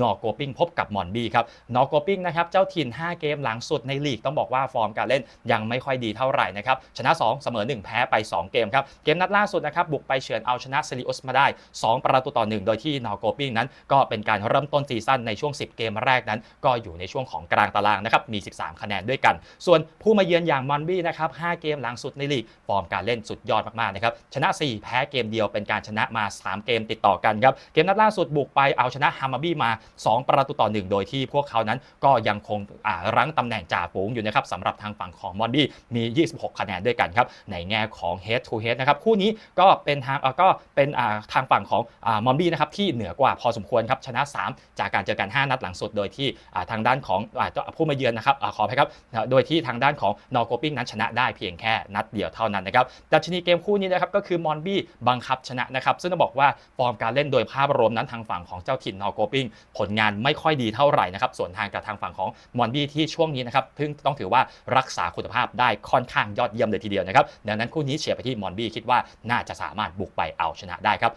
นอโกปิ้งพบกับมอนบี้ครับนอโกปิ้งนะครับเจ้าถิ่น 5 เกมหลังสุดในลีกต้องบอกว่าฟอร์มการเล่นยังไม่ค่อยดีเท่าไหร่นะครับชนะ 2 เสมอ 1 แพ้ไป 2 เกมครับเกมนัดล่าสุดนะครับบุกไปเฉือนเอาชนะเซริอุสมาได้ 2 ประตูต่อ 1 โดยที่นอโกปิ้งนั้น ก็เป็นการเริ่มต้นซีซั่นในช่วง 10 เกมแรกนั้น ก็อยู่ในช่วงของกลางตารางนะครับมี 13 คะแนนด้วยกัน ส่วนผู้มาเยือนอย่างมอนบี้นะครับ5เกมหลังสุดในลีกฟอร์มการเล่นสุดยอดมากๆนะครับชนะ 4 แพ้เกมเดียวเป็นการชนะมา 3 เกมติดต่อกันครับเกมนัดล่าสุดบุกไปเอาชนะฮามาบี้มา 2 ประตูต่อ 1 โดยที่พวกเขานั้นก็ยังคงรั้งตำแหน่งจ่าฝูงอยู่นะครับสำหรับทางฝั่งของมอนบี้มี 26 คะแนนด้วยกันครับในแง่ของ head to head นะครับคู่นี้ก็เป็นทางก็เป็นทางฝั่งของมอนบี้นะครับที่เหนือกว่าพอสมควรครับชนะ 3 จากการเจอกัน 5 นัดหลังสุด โดยที่ทางด้านของอ่าผู้มาเยือนนะครับอขออภัยครับโดยที่ทางด้านของนอโกปิ้งนั้นชนะได้เพียงแค่นัดเดียวเท่านั้นนะครับดัชนีเกมคู่นี้นะครับก็คือมอนบี้บังคับชนะนะครับซึ่งต้องบอกว่าฟอร์มการเล่นโดยภาพรวมนั้นทางฝั่งของเจ้าถิ่นนอโกปิ้งผลงานไม่ค่อยดีเท่าไหร่นะครับส่วนทางกับทางฝั่งของมอนบี้ที่ช่วงนี้นะครับเพิ่งต้องถือว่ารักษาคุณภาพได้ค่อนข้างยอดเยี่ยมเลยทีเดียวนะครับดังนั้นคู่นี้เชียร์ไปที่มอนบี้คิดว่าน่าจะสามารถบุกไปเอาชนะได้ครับ